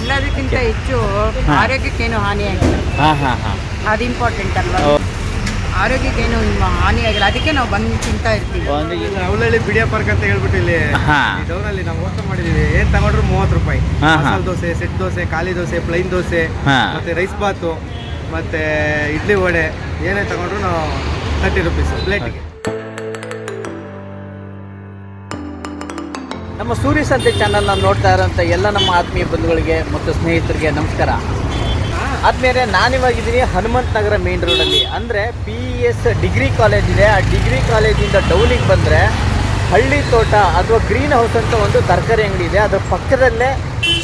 ಎಲ್ಲದಕ್ಕಿಂತ ಹೆಚ್ಚು ಆರೋಗ್ಯಕ್ಕೇನು ಹಾನಿಯಾಗಿಲ್ಲ ಹಾಂ ಹಾಂ ಹಾಂ. ಅದು ಇಂಪಾರ್ಟೆಂಟ್ ಅಲ್ವಾ? ಆರೋಗ್ಯಕ್ಕೇನು ಹಾನಿ ಆಗಿಲ್ಲ. ಅದಕ್ಕೆ ನಾವು ಬಂದು ತಿಂತಾ ಇರ್ತೀವಿ. ಅವಳಲ್ಲಿ ಬಿಡಿಯ ಪಾರ್ಕ್ ಅಂತ ಹೇಳ್ಬಿಟ್ಟು ಇಲ್ಲಿ ಟೌನಲ್ಲಿ ಟೌನ್ ನಾವು ಓಪನ್ ಮಾಡಿದೀವಿ ಏನ್ ತಗೊಂಡ್ರು ಮೂವತ್ತು ರೂಪಾಯಿ. ಮಸಾಲೆ ದೋಸೆ ಸೆಟ್ ದೋಸೆ ಖಾಲಿ ದೋಸೆ ಪ್ಲೈನ್ ದೋಸೆ ಮತ್ತೆ ರೈಸ್ ಬಾತು ಮತ್ತೆ ಇಡ್ಲಿ ವಡೆ. ಏನೇ ತಗೊಂಡ್ರು ನಾವು ತರ್ಟಿ ರುಪೀಸ್ ಪ್ಲೇಟಿಗೆ ನಮ್ಮ ಸೂರ್ಯ ಸಂತೆ ಚಾನಲ್ನ ನೋಡ್ತಾ ಇರೋಂಥ ಎಲ್ಲ ನಮ್ಮ ಆತ್ಮೀಯ ಬಂಧುಗಳಿಗೆ ಮತ್ತು ಸ್ನೇಹಿತರಿಗೆ ನಮಸ್ಕಾರ. ಆದ್ಮೇಲೆ ನಾನಿವಾಗಿದ್ದೀನಿ ಹನುಮಂತ ನಗರ ಮೇನ್ ರೋಡಲ್ಲಿ ಅಂದರೆ ಪಿ ಎಸ್ ಡಿಗ್ರಿ ಕಾಲೇಜ್ ಇದೆ. ಆ ಡಿಗ್ರಿ ಕಾಲೇಜಿಂದ ಡೌನಿಗೆ ಬಂದರೆ ಹಳ್ಳಿ ತೋಟ ಅಥವಾ ಗ್ರೀನ್ ಹೌಸ್ ಅಂತ ಒಂದು ತರಕಾರಿ ಅಂಗಡಿ ಇದೆ. ಅದರ ಪಕ್ಕದಲ್ಲೇ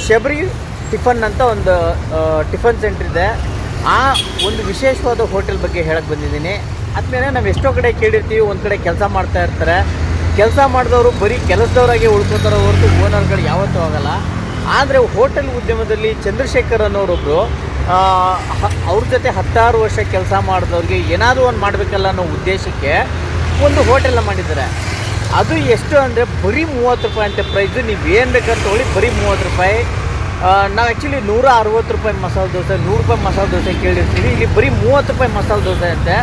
ಶಬರಿ ಟಿಫನ್ ಅಂತ ಒಂದು ಟಿಫನ್ ಸೆಂಟರ್ ಇದೆ. ಆ ಒಂದು ವಿಶೇಷವಾದ ಹೋಟೆಲ್ ಬಗ್ಗೆ ಹೇಳಕ್ಕೆ ಬಂದಿದ್ದೀನಿ. ಆದ್ಮೇಲೆ ನಾವು ಎಷ್ಟೋ ಕಡೆ ಕೇಳಿರ್ತೀವಿ, ಒಂದು ಕಡೆ ಕೆಲಸ ಮಾಡ್ತಾ ಇರ್ತಾರೆ. ಕೆಲಸ ಮಾಡಿದವರು ಬರೀ ಕೆಲಸದವರಾಗೆ ಉಳ್ಕೊತಾರೋ ಹೊರತು ಓನರ್ಗಳು ಯಾವತ್ತೂ ಆಗಲ್ಲ. ಆದರೆ ಹೋಟೆಲ್ ಉದ್ಯಮದಲ್ಲಿ ಚಂದ್ರಶೇಖರ್ ಅನ್ನೋರೊಬ್ಬರು ಅವ್ರ ಜೊತೆ ಹತ್ತಾರು ವರ್ಷ ಕೆಲಸ ಮಾಡಿದವ್ರಿಗೆ ಏನಾದರೂ ಒಂದು ಮಾಡಬೇಕಲ್ಲ ಅನ್ನೋ ಉದ್ದೇಶಕ್ಕೆ ಒಂದು ಹೋಟೆಲ್ನ ಮಾಡಿದ್ದಾರೆ. ಅದು ಎಷ್ಟು ಅಂದರೆ ಬರೀ ಮೂವತ್ತು ರೂಪಾಯಿ ಅಂತೆ ಪ್ರೈಸು ನೀವು ಏನು ಬೇಕಂತ ತೊಗೊಳ್ಳಿ, ಬರೀ ಮೂವತ್ತು ರೂಪಾಯಿ. ನಾವು ಆ್ಯಕ್ಚುಲಿ ನೂರ ಅರವತ್ತು ರೂಪಾಯಿ ಮಸಾಲೆ ದೋಸೆ, ನೂರು ರೂಪಾಯಿ ಮಸಾಲೆ ದೋಸೆ ಕೇಳಿರ್ತೀವಿ. ಇಲ್ಲಿ ಬರೀ ಮೂವತ್ತು ರೂಪಾಯಿ ಮಸಾಲೆ ದೋಸೆ ಅಂತೆ.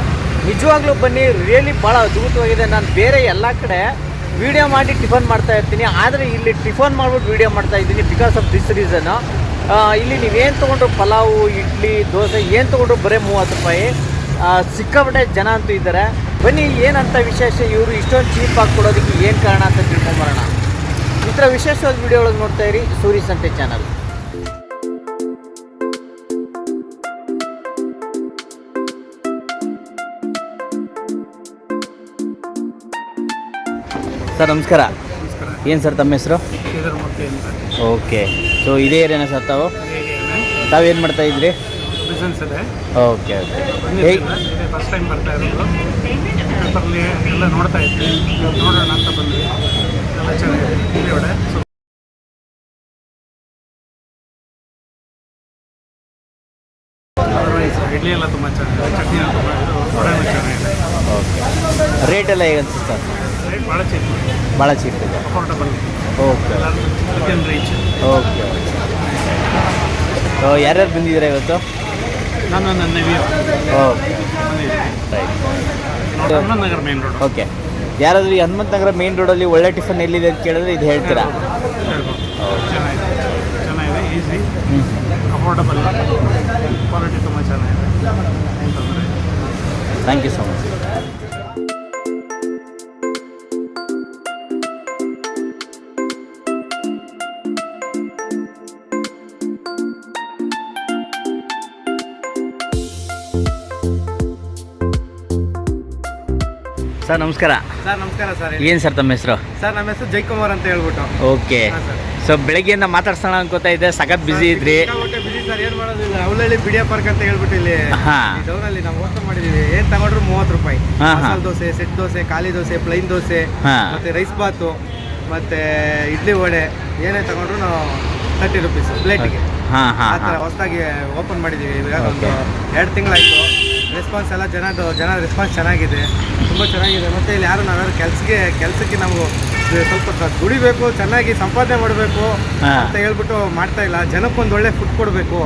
ನಿಜವಾಗ್ಲೂ ಬನ್ನಿ ರಿಯಲಿ ಭಾಳ ಅದ್ಭುತವಾಗಿದೆ. ನಾನು ಬೇರೆ ಎಲ್ಲ ಕಡೆ ವಿಡಿಯೋ ಮಾಡಿ ಟಿಫನ್ ಮಾಡ್ತಾ ಇರ್ತೀನಿ. ಆದರೆ ಇಲ್ಲಿ ಟಿಫನ್ ಮಾಡ್ಬಿಟ್ಟು ವಿಡಿಯೋ ಮಾಡ್ತಾ ಇದ್ದೀನಿ ಬಿಕಾಸ್ ಆಫ್ ದಿಸ್ ರೀಸನು ಇಲ್ಲಿ ನೀವೇನು ತೊಗೊಂಡ್ರು ಪಲಾವು, ಇಡ್ಲಿ, ದೋಸೆ, ಏನು ತೊಗೊಂಡ್ರು ಬರೀ ಮೂವತ್ತು ರೂಪಾಯಿ. ಸಿಕ್ಕಾಪಟ್ಟೆ ಜನ ಅಂತೂ ಇದ್ದಾರೆ. ಬನ್ನಿ ಏನಂತ ವಿಶೇಷ? ಇವರು ಇಷ್ಟೊಂದು ಚೀಪ್ ಆಗಿ ಏನು ಕಾರಣ ಅಂತ ತಿಳ್ಕೊಂಬರೋಣ ಈ ಥರ ವಿಶೇಷವಾದ ವಿಡಿಯೋ ಒಳಗೆ ನೋಡ್ತಾ ಇರಿ. ಸೂರಿ ಸಂತೆ ಚಾನಲ್ ಸರ್ ನಮಸ್ಕಾರ. ಏನು ಸರ್ ತಮ್ಮ ಹೆಸರು? ಓಕೆ. ಸೊ ಇದೇ ಏರಿಯಾನ ಸರ್ ತಾವು? ತಾವೇನು ಮಾಡ್ತಾ ಇದ್ರಿ? ಬಿಸ್ನೆಸ್ ಇದೆ. Okay okay. ಇದೇ ಫಸ್ಟ್ ಟೈಮ್ ಬರ್ತಾ ಇರೋದು. ಪೇಪರ್ಲಿ ಎಲ್ಲ ನೋಡ್ತಾ ಇದ್ವಿ. ನೋಡೋಣ ಅಂತ ಬಂದ್ವಿ. ಎಲ್ಲ ಚೆನ್ನಾಗಿದೆ. ಇಡ್ಲಿ ಎಲ್ಲ ತುಂಬ ಚೆನ್ನಾಗಿದೆ ಚಟ್ನಿ ಎಲ್ಲ ತುಂಬ ಇದು ವಡೆನೂ ಚೆನ್ನಾಗಿದೆ ಓಕೆ ರೇಟ್ ಎಲ್ಲ ಹೇಗೆ ಅನ್ಸುತ್ತೆ ರೇಟ್ ಭಾಳ ಚೀಪ್ ಭಾಳ ಚೀಪ್ ಇದೆ. Affordable okay reach okay so ಯಾರ್ಯಾರು ಬಂದಿದ್ದೀರಾ ಇವತ್ತು? ನಾನು ನನ್ನ okay right Nagar main road okay ಯಾರಾದರೂ ಈ ಹನುಮಂತ ನಗರ ಮೇನ್ ರೋಡಲ್ಲಿ ಒಳ್ಳೆ ಟಿಫನ್ ಎಲ್ಲಿದೆ ಅಂತ ಕೇಳಿದ್ರೆ ಇದು ಹೇಳ್ತೀರಾ? ಚೆನ್ನಾಗಿದೆ. ಈಸಿ ಅಫೋರ್ಡಬಲ್ ಕ್ವಾಲಿಟಿ ತುಂಬ ಚೆನ್ನಾಗಿದೆ. Thank you so much sir ನಮಸ್ಕಾರ. ಸರ್ ನಮಸ್ಕಾರ ಸರ್ ಏನು ಸರ್ ತಮ್ಮ ಹೆಸರು? ಸರ್ ನಮ್ಮ ಹೆಸರು ಜೈಕುಮಾರ್ ಅಂತ ಹೇಳ್ಬಿಟ್ಟು. ಓಕೆ. ಸರ್. ಸೊ ಬೆಳಗ್ಗೆಯಿಂದ ಮಾತಾಡ್ಸೋಣ ಅನ್ಕೋತಾ ಇದ್ದೆ ಸಖತ್ ಬಿಸಿ ಇದ್ರಿ. ಬಿಸಿ ಸರ್ ಏನು ಮಾಡೋದಿಲ್ಲ ಅವಳಲ್ಲಿ ಬಿಡಿಯೋ ಪಾರ್ಕ್ ಅಂತ ಹೇಳ್ಬಿಟ್ಟು ಇಲ್ಲಿ ಟೌನಲ್ಲಿ ನಾವು ಓಪನ್ ಮಾಡಿದೀವಿ. ಏನ್ ತಗೊಂಡ್ರು ಮೂವತ್ತು ರೂಪಾಯಿ. ಮಸಾಲೆ ದೋಸೆ ಸೆಟ್ ದೋಸೆ ಖಾಲಿ ದೋಸೆ ಪ್ಲೈನ್ ದೋಸೆ. ಮತ್ತೆ ರೈಸ್ ಬಾತು ಮತ್ತೆ ಇಡ್ಲಿ ವಡೆ ಏನೇ ತಗೊಂಡ್ರು ನಾವು ತರ್ಟಿ ರುಪೀಸ್ ಪ್ಲೇಟಿಗೆ ಹಾಂ ಆ ಹಾಂ. ಹೊಸದಾಗಿ ಓಪನ್ ಮಾಡಿದ್ದೀವಿ ಇವಾಗ ಒಂದು. ಎರಡು ತಿಂಗಳಾಯಿತು. ರೆಸ್ಪಾನ್ಸ್ ಎಲ್ಲ ಜನದ್ದು ಜನ ರೆಸ್ಪಾನ್ಸ್ ಚೆನ್ನಾಗಿದೆ. ತುಂಬ ಚೆನ್ನಾಗಿದೆ. ಮತ್ತು ಇಲ್ಲಿ ಯಾರು ನಾವ್ಯಾರು ಕೆಲಸಕ್ಕೆ ಕೆಲಸಕ್ಕೆ ನಾವು ಸ್ವಲ್ಪ ದುಡಿಬೇಕು ಚೆನ್ನಾಗಿ ಸಂಪಾದನೆ ಮಾಡಬೇಕು ಅಂತ ಹೇಳ್ಬಿಟ್ಟು ಮಾಡ್ತಾ ಇಲ್ಲ. ಜನಕ್ಕೊಂದು ಒಳ್ಳೆ ಫುಡ್ ಕೊಡಬೇಕು.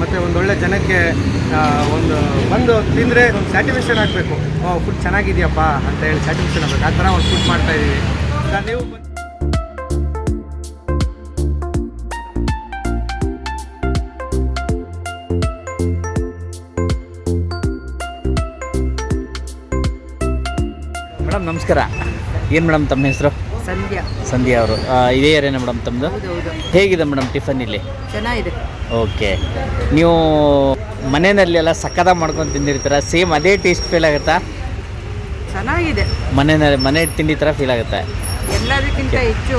ಮತ್ತು ಒಂದು ಒಳ್ಳೆ ಜನಕ್ಕೆ ಒಂದು ಬಂದು ತಿಂದರೆ ಒಂದು ಸ್ಯಾಟಿಸ್ಫ್ಯಾಕ್ಷನ್ ಆಗಬೇಕು. ಫುಡ್ ಚೆನ್ನಾಗಿದೆಯಪ್ಪ ಅಂತ ಹೇಳಿ ಸ್ಯಾಟಿಸ್ಫ್ಯಾಕ್ಷನ್ ಆಗಬೇಕು. ಆ ಥರ ಒಂದು ಫುಡ್ ಮಾಡ್ತಾಯಿದ್ದೀವಿ ಸರ್ ನೀವು ನಮಸ್ಕಾರ. ಏನು ಮೇಡಮ್ ತಮ್ಮ ಹೆಸರು? ಸಂಧ್ಯಾ. ಸಂಧ್ಯಾ ಅವರು. ಇದೇ ಏರಿಯಾನ ಮೇಡಮ್ ತಮ್ಮದು ಹೇಗಿದೆ ಮೇಡಮ್ ಟಿಫನ್ ಇಲ್ಲಿ? ಚೆನ್ನಾಗಿದೆ. ಓಕೆ ನೀವು ಮನೆಯಲ್ಲೆಲ್ಲ ಸಕ್ಕದ ಮಾಡ್ಕೊಂಡು ತಿಂದಿರ್ತೀರ? ಸೇಮ್ ಅದೇ ಟೇಸ್ಟ್ ಫೀಲ್ ಆಗುತ್ತಾ? ಚೆನ್ನಾಗಿದೆ. ಮನೆಯಲ್ಲಿ ಮನೆ ತಿಂಡಿ ಥರ ಫೀಲ್ ಆಗುತ್ತೆ. ಎಲ್ಲದಕ್ಕಿಂತ ಹೆಚ್ಚು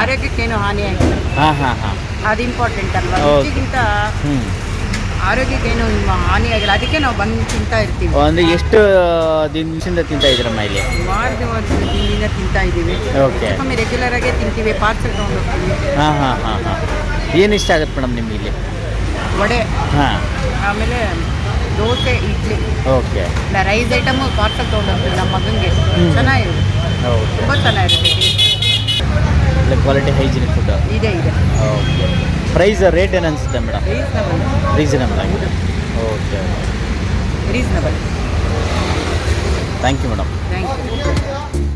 ಆರೋಗ್ಯಕ್ಕೇನು ಹಾನಿಯಾಗಿಲ್ಲ. ಹಾಂ ಹಾಂ ಹಾಂ. ಅದು ಇಂಪಾರ್ಟೆಂಟ್ ಅಲ್ವಾ. ರುಚಿಗಿಂತ ಹ್ಞೂ ಆರೋಗ್ಯಕ್ಕೇನು ಹಾನಿಯಾಗಿಲ್ಲ. ಅದಕ್ಕೆ ನಾವು ಬಂದು ತಿಂತಾ ಇರ್ತೀವಿ. ಒಂದು ಎಷ್ಟು ದಿನದಿಂದ ತಿಂತಾ ಇದ್ದೀರಮ್ಮ ಇಲ್ಲಿ? ಸುಮಾರು ದಿನದಿಂದ ತಿಂತಾ ಇದ್ದೀವಿ. ಓಕೆ. ಕಮ್ಮಿ ರೆಗ್ಯುಲರ್ ಆಗೇ ತಿಂತೀವಿ ಪಾರ್ಸಲ್ ತೊಗೊಂಡು ಹೋಗ್ತೀವಿ ಹಾಂ ಹಾಂ ಹಾಂ ಹಾಂ. ಏನು ಇಷ್ಟ ಆಗುತ್ತೆ ಮೇಡಮ್ ನಿಮ್ಗೆ ಇಲ್ಲಿ? ವಡೆ ಹಾಂ. ಆಮೇಲೆ dosa idli. Okay. Rice item parcel ತೊಗೊಂಡು ಹೋಗ್ತೀವಿ ನಮ್ಮ ಮಗನಿಗೆ. ಚೆನ್ನಾಗಿರುತ್ತೆ. ತುಂಬ ಚೆನ್ನಾಗಿರುತ್ತೆ. ಕ್ವಾಲಿಟಿ ಹೈಜಿನಿಕ್ ಫುಡ್ ಇದೆ ಇದೆ ಓಕೆ ಪ್ರೈಸ್ ರೇಟ್ ಏನು ಅನಿಸುತ್ತೆ ಮೇಡಮ್ ರೀಸನಬಲ್ ರೀಸನಬಲ್ ಆಗಿದೆ. Okay reasonable thank you madam thank you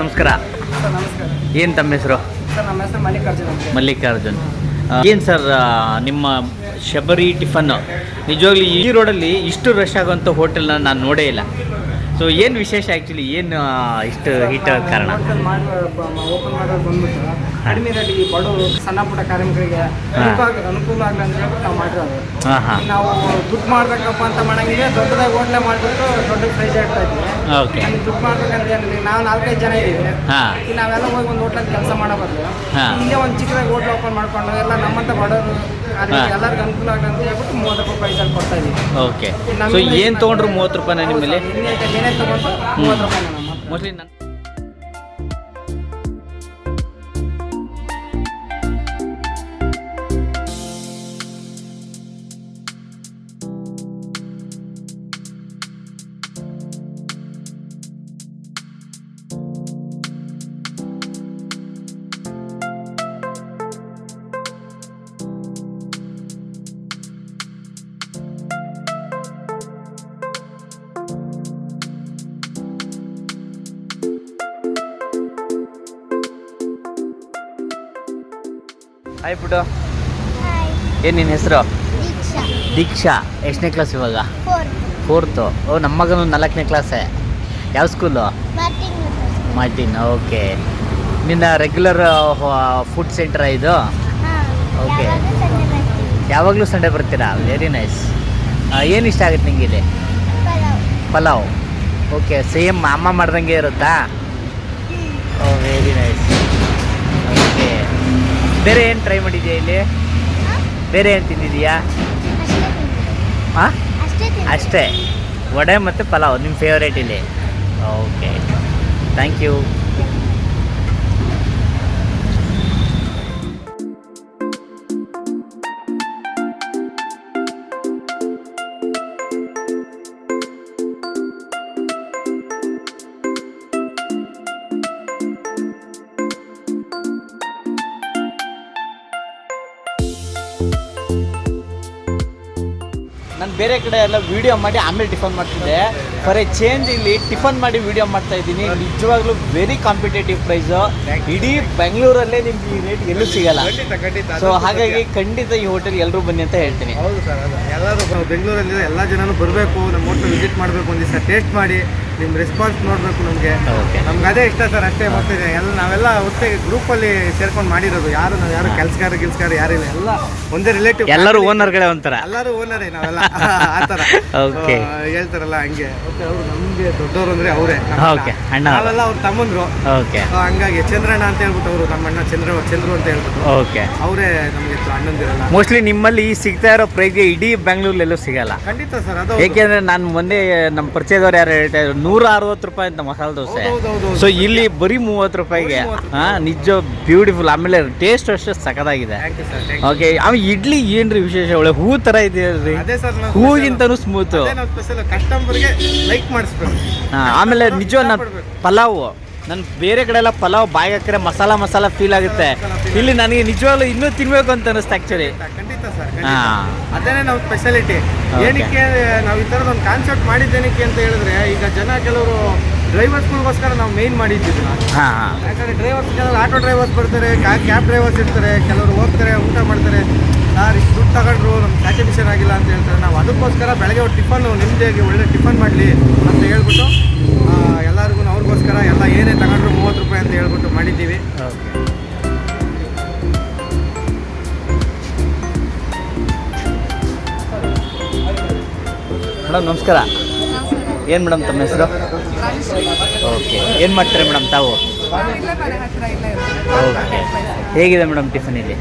ನಮಸ್ಕಾರ. ಸರ್ ನಮಸ್ಕಾರ. ಏನು ತಮ್ಮ ಹೆಸರು? ಸರ್ ನಮ್ಮ ಹೆಸರು ಮಲ್ಲಿಕಾರ್ಜುನ್ ಅಂತ. ಮಲ್ಲಿಕಾರ್ಜುನ್. ಏನು ಸರ್ ನಿಮ್ಮ ಶಬರಿ ಟಿಫನ್ನು ನಿಜವಾಗ್ಲೂ ಈ ರೋಡಲ್ಲಿ ಇಷ್ಟು ರಶ್ ಆಗುವಂಥ ಹೋಟೆಲ್ನ ನಾನು ನೋಡೇ ಇಲ್ಲ. ಸೊ ಏನು ವಿಶೇಷ ಆ್ಯಕ್ಚುಲಿ ಏನು ಇಷ್ಟು ಹಿಟ್ ಕಾರಣ? ಓಪನ್ ಮಾಡೋದು ಬಂದ್ಬಿಟ್ಟು ಕಡಿಮೆ ರೇಟಿಗೆ ಬಡವರು ಸಣ್ಣ ಪುಟ್ಟ ಕಾರ್ಮಿಕರಿಗೆ ಅನುಕೂಲ ಆಗ್- ಅನುಕೂಲ ಆಗಲಿ ಅಂತ ಹೇಳ್ಬಿಟ್ಟು ನಾವು ಮಾಡಿರೋದು. ಹಾಂ ಹಾಂ. ನಾವು ದುಡ್ಡು ಮಾಡ್ಬೇಕಪ್ಪ ಅಂತ ಮಾಡಂಗಿದ್ರೆ ದೊಡ್ಡದಾಗಿ ಹೋಟ್ಲೆ ಮಾಡಿಬಿಟ್ಟು ದೊಡ್ಡ ಪ್ರೈಸ್ ಇಡ್ತಾ ಇದ್ವಿ. ಓಕೆ. ದುಡ್ಡು ಮಾಡ್ಬೇಕಂದ್ರೆ ಏನಿಲ್ಲ. ನಾವು ನಾಲ್ಕೈದು ಜನ ಇದ್ದೀವಿ. ಹಾಂ. ಈಗ ನಾವೆಲ್ಲ ಹೋಗಿ ಒಂದು ಹೋಟ್ಲಲ್ಲಿ ಕೆಲಸ ಮಾಡಬಾರ್ದು. ಇಲ್ಲೇ ಒಂದು ಚಿಕ್ಕದಾಗಿ ಹೋಟ್ಲ್ ಓಪನ್ ಮಾಡ್ಕೊಂಡು ಎಲ್ಲ ನಮ್ಮಂತ ಬಡವರು ಅದಕ್ಕೆ ಎಲ್ಲರಿಗೂ ಅನುಕೂಲ ಆಗಲಿ ಅಂತ ಹೇಳ್ಬಿಟ್ಟು ಮೂವತ್ತು ರೂಪಾಯಿ ಪ್ರೈಸಲ್ಲಿ ಕೊಡ್ತಾ ಇದ್ದೀವಿ. ಓಕೆ. ಸೊ ಏನು ತೊಗೊಂಡ್ರು ಮೂವತ್ತು ರೂಪಾಯಿನ ನಿಮ್ಮಲ್ಲಿ? ಏನೇ ತಗೊಂಡ್ರು ಮೂವತ್ತು ರೂಪಾಯಿ. ಮೋಸ್ಟ್ಲಿ ನನ್ನ ಹಾಯ್ ಬಿಡು ಏನು ನಿನ್ನ ಹೆಸರು? ದೀಕ್ಷಾ. ಎಷ್ಟನೇ ಕ್ಲಾಸ್ ಇವಾಗ? ಫೋರ್ತ್ ಓ ನಮ್ಮ ಮಗನು ನಾಲ್ಕನೇ ಕ್ಲಾಸೇ ಯಾವ ಸ್ಕೂಲು ಮಾರ್ಟಿನ್ ಓಕೆ ನಿನ್ನ ರೆಗ್ಯುಲರ್ ಫುಡ್ ಸೆಂಟರ್ ಇದು? ಓಕೆ ಯಾವಾಗಲೂ ಸಂಡೇ ಬರ್ತೀರಾ? ವೆರಿ ನೈಸ್ ಏನು ಇಷ್ಟ ಆಗುತ್ತೆ ನಿಂಗೆ ಇಲ್ಲಿ? ಪಲಾವ್. ಓಕೆ ಸೇಮ್ ಅಮ್ಮ ಮಾಡ್ದಂಗೆ ಇರುತ್ತಾ? ಓ ವೆರಿ ನೈಸ್ ಬೇರೆ ಏನು ಟ್ರೈ ಮಾಡಿದ್ಯಾ ಇಲ್ಲಿ? ಬೇರೆ ಏನು ತಿಂದಿದೀಯಾ? ಹಾಂ ಅಷ್ಟೇ. ವಡೆ ಮತ್ತು ಪಲಾವ್ ನಿಮ್ಮ ಫೇವ್ರೇಟ್ ಇಲ್ಲಿ. ಓಕೆ ಥ್ಯಾಂಕ್ ಯು ಬೇರೆ ಕಡೆ ಎಲ್ಲ ವಿಡಿಯೋ ಮಾಡಿ ಆಮೇಲೆ ಟಿಫನ್ ಮಾಡ್ತಿದ್ದೆ. ಫಾರ್ ಎ ಚೇಂಜ್ ಇಲ್ಲಿ ಟಿಫನ್ ಮಾಡಿ ವಿಡಿಯೋ ಮಾಡ್ತಾ ಇದ್ದೀನಿ. ನಿಜವಾಗ್ಲೂ ವೆರಿ ಕಾಂಪಿಟೇಟಿವ್ ಪ್ರೈಸ್ ಇಡೀ ಬೆಂಗಳೂರಲ್ಲೇ ನಿಮ್ಗೆ ಈ ರೇಟ್ ಎಲ್ಲೂ ಸಿಗಲ್ಲ. ಸೊ ಹಾಗಾಗಿ ಖಂಡಿತ ಈ ಹೋಟೆಲ್ ಎಲ್ಲರೂ ಬನ್ನಿ ಅಂತ ಹೇಳ್ತೀನಿ. ಹೌದು ಸರ್ ಎಲ್ಲರೂ ಬೆಂಗಳೂರಲ್ಲಿ ಎಲ್ಲ ಜನನು ಬರಬೇಕು ನಮ್ಮ ಹೋಟೆಲ್ ವಿಸಿಟ್ ಮಾಡಬೇಕು ಒಂದು ದಿವಸ ಟೇಸ್ಟ್ ಮಾಡಿ. ನಿಮ್ಮ ರೆಸ್ಪಾನ್ಸ್ ನೋಡಬೇಕು ನಮಗೆ. ನಮ್ಗೆ ಅದೇ ಇಷ್ಟ ಸರ್ ಅಷ್ಟೇ ಮತ್ತೆ ಎಲ್ಲ ನಾವೆಲ್ಲ ಗ್ರೂಪ್ ಗ್ರೂಪಲ್ಲಿ ಸೇರ್ಕೊಂಡು ಮಾಡಿರೋದು. ಯಾರು ನಾವು ಯಾರು ಕೆಲಸಗಾರ ಗಿಲ್ಸ್ಗಾರ ಯಾರಿಲ್ಲ ಎಲ್ಲ ಒಂದೇ ರಿಲೇಟಿವ್ ಎಲ್ಲರೂ ಓನರ್ಗಳೇ ಒಂಥರ. ಎಲ್ಲರೂ ಓನರೇ ನಾವೆಲ್ಲ. ಆ ಥರ. ಹೇಳ್ತಾರಲ್ಲ ಹಂಗೆ. ಓಕೆ ಅವರು ನಮಗೆ ದೊಡ್ಡವರು ಅಂದ್ರೆ ಅವರೇ. ಓಕೆ ಅಣ್ಣ. ನಾವೆಲ್ಲ ಅವ್ರು ತಮ್ಮಂದ್ರು. ಓಕೆ ಹಂಗಾಗಿ ಚಂದ್ರಣ್ಣ ಅಂತ ಹೇಳ್ಬಿಟ್ಟು ಅವರು ನಮ್ಮ ಅಣ್ಣ ಚಂದ್ರ ಚಂದ್ರು ಅಂತ ಹೇಳ್ಬಿಟ್ಟು. ಓಕೆ ಅವರೇ ನಮಗೆ ಅಣ್ಣಂದಿರಲ್ಲ ಮೋಸ್ಟ್ಲಿ ನಿಮ್ಮಲ್ಲಿ ಈ ಸಿಗ್ತಾ ಇರೋ ಪ್ರೈಸ್ಗೆ ಇಡೀ ಬೆಂಗಳೂರಲ್ಲೆಲ್ಲೂ ಸಿಗಲ್ಲ. ಖಂಡಿತ ಸರ್ ಅದು ಏಕೆಂದ್ರೆ ನಾನು ಮೊನ್ನೆ ನಮ್ಮ ಪರಿಚಯದವ್ರು ಯಾರು ಹೇಳ್ತಾ ಇದ್ರು ನೂರ ಅರವತ್ತು ರೂಪಾಯಿ ಅಂತ ಮಸಾಲೆ ದೋಸೆ. ಸೊ ಇಲ್ಲಿ ಬರೀ ಮೂವತ್ತು ರೂಪಾಯಿಗೆ ಹಾ ನಿಜ ಬ್ಯೂಟಿಫುಲ್ ಆಮೇಲೆ ಟೇಸ್ಟ್ ಅಷ್ಟು ಸಖತ್ತಾಗಿದೆ. ಥ್ಯಾಂಕ್ ಓಕೆ ಆಮೇಲೆ ಇಡ್ಲಿ ಏನ್ರಿ ವಿಶೇಷ? ಒಳ್ಳೆ ಹೂ ತರ ಇದೆಯಲ್ರಿ ಹೂಗಿಂತನೂ ಸ್ಮೂತ್ ಕಸ್ಟಮರ್ಗೆ ಲೈಕ್ ಮಾಡಿಸ್ಬೇಕು. ಆಮೇಲೆ ನಿಜ ಪಲಾವು. ನಾನು ಬೇರೆ ಕಡೆ ಎಲ್ಲ ಪಲಾವ್ ಬಾಯಿ ಹಾಕಿದ್ರೆ ಮಸಾಲ ಮಸಾಲ ಫೀಲ್ ಆಗುತ್ತೆ. ಇಲ್ಲಿ ನನಗೆ ನಿಜವಾಗ್ಲೂ ಇನ್ನೂ ತಿನ್ಬೇಕು ಅಂತ ಅನಿಸ್ತು ಆಕ್ಚುಲಿ ಖಂಡಿತ ಸರ್ ಹಾ. ಅದೇನೇ ನಾವು ಸ್ಪೆಷಾಲಿಟಿ Okay. ಏನಕ್ಕೆ ನಾವು ಈ ಥರದ ಒಂದು ಕಾನ್ಸೆಪ್ಟ್ ಮಾಡಿದ್ದೇನಕ್ಕೆ ಅಂತ ಹೇಳಿದ್ರೆ ಈಗ ಜನ ಕೆಲವರು ಡ್ರೈವರ್ಸ್ಗಳಿಗೋಸ್ಕರ ನಾವು ಮೇನ್ ಮಾಡಿದ್ದೀವಿ ಹಾ ಹಾ. ಯಾಕಂದ್ರೆ ಡ್ರೈವರ್ಸ್ ಕೆಲವರು ಆಟೋ ಡ್ರೈವರ್ಸ್ ಬರ್ತಾರೆ ಕ್ಯಾಬ್ ಡ್ರೈವರ್ಸ್ ಇರ್ತಾರೆ ಕೆಲವರು ಹೋಗ್ತಾರೆ ಊಟ ಮಾಡ್ತಾರೆ. ಸರ್ ಇಷ್ಟು ದುಡ್ಡು ತಗೊಂಡ್ರು ನಮ್ಮ ಸ್ಯಾಟಿಸ್ಫ್ಯಾಕ್ಷನ್ ಆಗಿಲ್ಲ ಅಂತ ಹೇಳ್ತಾರೆ. ನಾವು ಅದಕ್ಕೋಸ್ಕರ ಬೆಳಗ್ಗೆ ಒಂದು ಟಿಫನ್ನು ನಿಮ್ಮದಾಗಿ ಒಳ್ಳೆ ಟಿಫನ್ ಮಾಡಲಿ ಅಂತ ಹೇಳ್ಬಿಟ್ಟು ಆ, ಎಲ್ಲರಿಗೂ ಅವ್ರಿಗೋಸ್ಕರ ಎಲ್ಲ ಏನೇ ತಗೊಂಡ್ರು ಮೂವತ್ತು ರೂಪಾಯಿ ಅಂತ ಹೇಳ್ಬಿಟ್ಟು ಮಾಡಿದ್ದೀವಿ. ಓಕೆ ಮೇಡಮ್ ನಮಸ್ಕಾರ. ಏನು ಮೇಡಮ್ ತಮ್ಮ ಹೆಸರು? ಓಕೆ. ಏನು ಮಾಡ್ತಾರೆ ಮೇಡಮ್ ತಾವು. ಓಕೆ. ಹೇಗಿದೆ ಮೇಡಮ್ ಟಿಫನ್ ಇಲ್ಲಿ?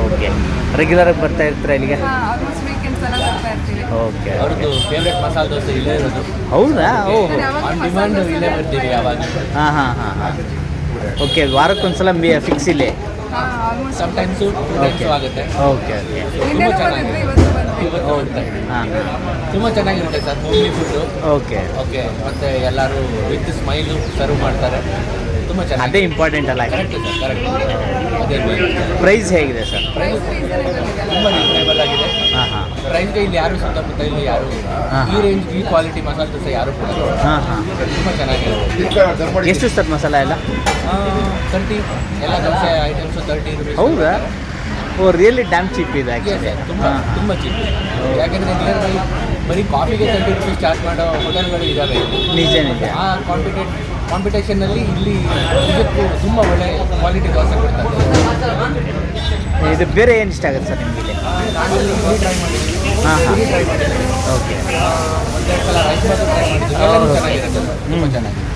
ಓಕೆ ರೆಗ್ಯುಲರಾಗಿ ಬರ್ತಾ ಇರ್ತೀರಾ ಇಲ್ಲಿಗೆ? ಆಲ್ಮೋಸ್ಟ್ ವೀಕೆಂಡ್ಸ್ ಎಲ್ಲ ಬರ್ತಾ ಇರ್ತೀವಿ. ಓಕೆ ಅವ್ರದ್ದು ಫೇವ್ರೆಟ್ ಮಸಾಲೆ ದೋಸೆ ಇಲ್ಲೇ ಇರೋದು. ಹೌದಾ? ಓ. ಆನ್ ಮಸಾಲೆ ಡಿಮಾಂಡ್ ಇಲ್ಲೇ ಬರ್ತೀವಿ ಯಾವಾಗ ಹಾಂ ಹಾಂ ಹಾಂ ಹಾಂ. ಓಕೆ ವಾರಕ್ಕೊಂದ್ಸಲ ಮಿ ಫಿಕ್ಸ್ ಇಲ್ಲಿ. ಸಮ್ಟೈಮ್ಸು ಟೂ ಟೈಮ್ಸು ಆಗುತ್ತೆ. ಓಕೆ ಓಕೆ ತುಂಬ ಚೆನ್ನಾಗಿದೆ. ಹಾಂ. ತುಂಬ ಚೆನ್ನಾಗಿರುತ್ತೆ sir homely food okay okay ಮತ್ತು ಎಲ್ಲರೂ ವಿತ್ ಸ್ಮೈಲು ಸರ್ವ್ ಮಾಡ್ತಾರೆ. ತುಂಬ ಅದೇ ಇಂಪಾರ್ಟೆಂಟ್ ಅಲ್ಲ. ಕರೆಕ್ಟ್ ಸರ್ ಕರೆಕ್ಟ್ ಅದೇ ಪ್ರೈಸ್ ಹೇಗಿದೆ ಸರ್? ಪ್ರೈಸ್ ತುಂಬ ರೀಸನೇಬಲ್ ಆಗಿದೆ. ಹಾಂ ಹಾಂ. ಪ್ರೈಸ್ಗೆ ಇಲ್ಲಿ ಯಾರು ಸುತ್ತಮುತ್ತ ಇಲ್ಲಿ ಯಾರು. ಈ ರೇಂಜ್ ಈ ಕ್ವಾಲಿಟಿ ಮಸಾಲೆ ದೋಸೆ ಯಾರು ಕೊಡಲ್ಲ. ಹಾಂ ಹಾಂ. ತುಂಬ ಚೆನ್ನಾಗಿದೆ. ಎಷ್ಟು ಸರ್ ಮಸಾಲ ಎಲ್ಲ? ತರ್ಟಿ ಎಲ್ಲ ದೋಸೆ ಐಟಮ್ಸು ತರ್ಟಿ ರುಪೀಸ್ ಹೌದಾ? ಓ ರಿಯಲಿ ಡ್ಯಾಮ್ ಚೀಪ್ ಇದೆ ಆ್ಯಕ್ಚುಲಿ ತುಂಬ ತುಂಬ ಚೀಪ್ ಯಾಕಂದ್ರೆ ಬರೀ ಕಾಫಿಗೆ ತರ್ಟಿ ರುಪೀಸ್ ಚಾರ್ಜ್ ಮಾಡೋ ಹೋಟೆಲ್ಗಳು ಇದ್ದಾವೆ ನಿಜ ನಿಜ. ಆ ಕಾಂಪಿಟೇಟ್ ಕಾಂಪಿಟೇಷನ್ನಲ್ಲಿ ಇಲ್ಲಿ ಇದಕ್ಕೂ ತುಂಬ ಒಳ್ಳೆ ಕ್ವಾಲಿಟಿ ದೋಸೆ ಕೊಡ್ತಾರೆ. ಇದು ಬೇರೆ ಏನು ಇಷ್ಟ ಆಗುತ್ತೆ ಸರ್ ನಿಮಗೆ ನಾನು ಇಲ್ಲಿ ಇಡ್ಲಿ ಟ್ರೈ ಮಾಡಿದ್ದೀನಿ. ಹಾಂ ಹಾಂ. ಪೂರಿ ಟ್ರೈ ಮಾಡಿದ್ದೀನಿ. ಓಕೆ ಒಂದೆರಡು ಸಲ ರೈಸ್ ಟ್ರೈ ಮಾಡಿದ್ದೀನಿ. ತುಂಬ. ಚೆನ್ನಾಗಿದೆ.